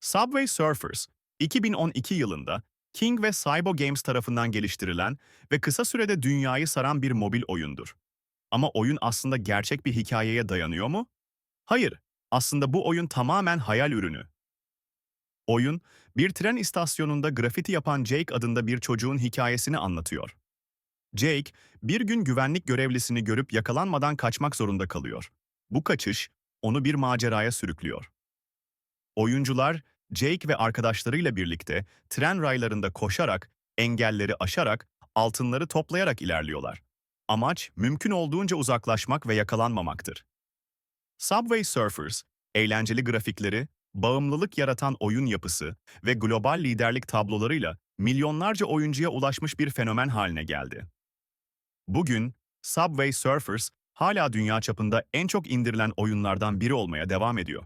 Subway Surfers, 2012 yılında King ve Cybo Games tarafından geliştirilen ve kısa sürede dünyayı saran bir mobil oyundur. Ama oyun aslında gerçek bir hikayeye dayanıyor mu? Hayır, aslında bu oyun tamamen hayal ürünü. Oyun, bir tren istasyonunda grafiti yapan Jake adında bir çocuğun hikayesini anlatıyor. Jake, bir gün güvenlik görevlisini görüp yakalanmadan kaçmak zorunda kalıyor. Bu kaçış, onu bir maceraya sürüklüyor. Oyuncular, Jake ve arkadaşlarıyla birlikte tren raylarında koşarak, engelleri aşarak, altınları toplayarak ilerliyorlar. Amaç, mümkün olduğunca uzaklaşmak ve yakalanmamaktır. Subway Surfers, eğlenceli grafikleri, bağımlılık yaratan oyun yapısı ve global liderlik tablolarıyla milyonlarca oyuncuya ulaşmış bir fenomen haline geldi. Bugün, Subway Surfers hala dünya çapında en çok indirilen oyunlardan biri olmaya devam ediyor.